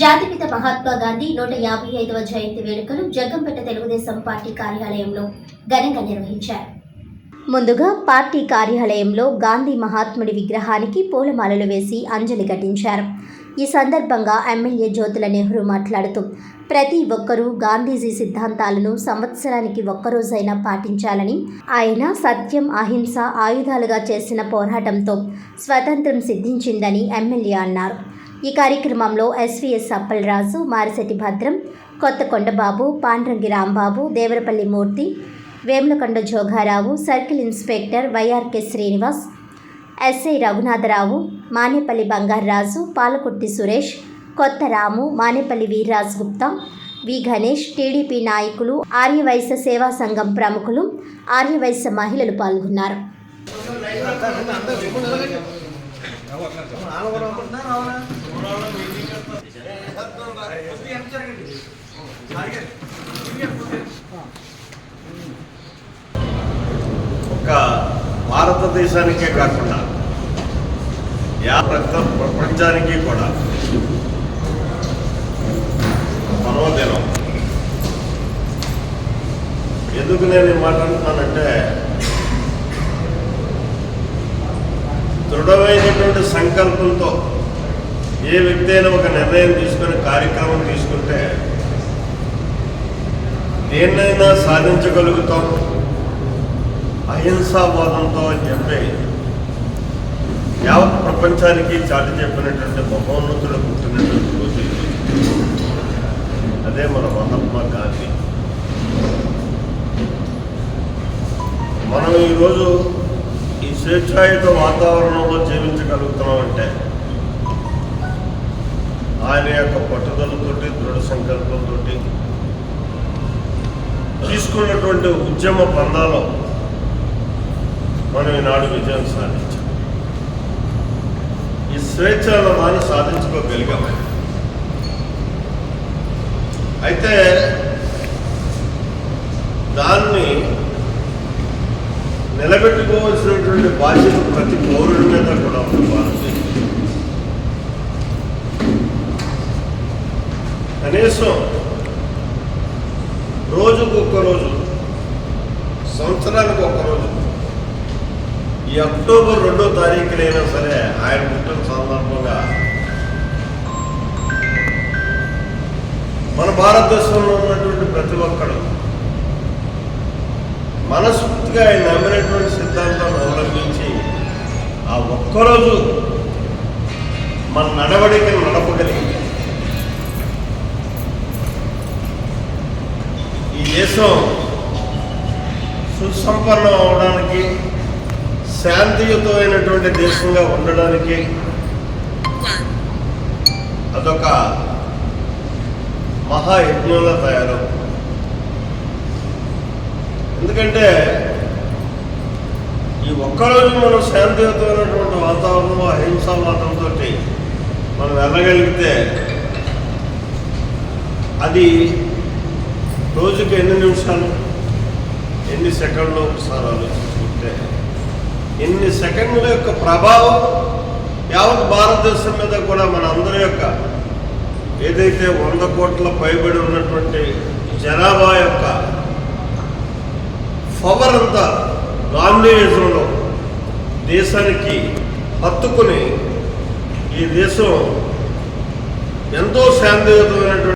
జాతిపిత మహాత్మా గాంధీ నూట యాభై ఐదవ జయంతి వేడుకలు జగ్గంపేట తెలుగుదేశం పార్టీ కార్యాలయంలో ఘనంగా నిర్వహించారు. ముందుగా పార్టీ కార్యాలయంలో గాంధీ మహాత్ముడి విగ్రహానికి పూలమాలలు వేసి అంజలి ఘటించారు. ఈ సందర్భంగా ఎమ్మెల్యే జ్యోతుల నెహ్రూ మాట్లాడుతూ ప్రతి ఒక్కరూ గాంధీజీ సిద్ధాంతాలను సంవత్సరానికి ఒక్కరోజైనా పాటించాలని ఆయన సత్యం అహింస ఆయుధాలుగా చేసిన పోరాటంతో స్వతంత్రం సిద్ధించిందని ఎమ్మెల్యే అన్నారు. ఈ కార్యక్రమంలో SVS Appalaraju Marisetti Bhadram Kothakondababu Pandrangi Rambabu Devarapalli Murthy Vemulakonda Jogarao circle inspector YRK Srinivas SI Raghunatharao Manepalli Bangararaju Palakurthi Suresh Kotha Ramu Manepalli Veerraj Gupta V Ganesh TDP నాయకులు ఆర్యవైశ్య సేవా సంఘం ప్రముఖులు ఆర్యవైశ్య మహిళలు పాల్గొన్నారు. ఒక భారతదేశానికే కాకుండా యా ప్రపంచానికి కూడా పర్వదినం. ఎందుకు నేను ఈ దృఢమైనటువంటి సంకల్పంతో ఏ వ్యక్తి అయినా ఒక నిర్ణయం తీసుకునే కార్యక్రమం తీసుకుంటే దేన్నైనా సాధించగలుగుతాం. అహింసావాదంతో అని చెప్పి యావత్ ప్రపంచానికి చాటి చెప్పినటువంటి మహోన్నతుడు పుట్టినటువంటి రోజు అదే మన మహాత్మా గాంధీ. మనం ఈరోజు ఈ స్వేచ్ఛాయుత వాతావరణంలో జీవించగలుగుతున్నామంటే ఆయన యొక్క పట్టుదలతోటి దృఢ సంకల్పంతో తీసుకున్నటువంటి ఉద్యమ బంధాలు మనం ఈనాడు విజయం సాధించాం. ఈ స్వేచ్ఛ అన్న దాన్ని సాధించుకోగలిగాం. అయితే దాన్ని నిలబెట్టుకోవాల్సినటువంటి బాధ్యత ప్రతి పౌరుడి మీద కూడా ఉంది. భారతదేశం కనీసం రోజుకు ఒక్క రోజు సంవత్సరానికి ఒక్క రోజు ఈ అక్టోబర్ రెండో తారీఖునైనా సరే ఆయన పుట్టిన సందర్భంగా మన భారతదేశంలో ఉన్నటువంటి ప్రతి ఒక్కడు మనస్ఫూర్తిగా ఆయన నమ్మినటువంటి సిద్ధాంతాన్ని అవలంబించి ఆ ఒక్కరోజు మన నడవడికను నడపగలిగింది. ఈ దేశం సుసంపన్నం అవడానికి శాంతియుతమైనటువంటి దేశంగా ఉండడానికి అదొక మహాయజ్ఞంగా తయారు ఎందుకంటే ఈ ఒక్కరోజు మనం శాంతియుతమైనటువంటి వాతావరణంలో అహింసావాదంతో మనం వెళ్ళగలిగితే అది రోజుకి ఎన్ని నిమిషాలు ఎన్ని సెకండ్లు ఒకసారి ఆలోచించుకుంటే ఎన్ని సెకండ్ల యొక్క ప్రభావం యావత్ భారతదేశం మీద కూడా మన అందరి యొక్క ఏదైతే వంద కోట్ల పైబడి ఉన్నటువంటి జనాభా యొక్క పవర్ అంతా గాంధీయిజంలో దేశానికి హత్తుకుని ఈ దేశం ఎంతో శాంతియుతమైనటువంటి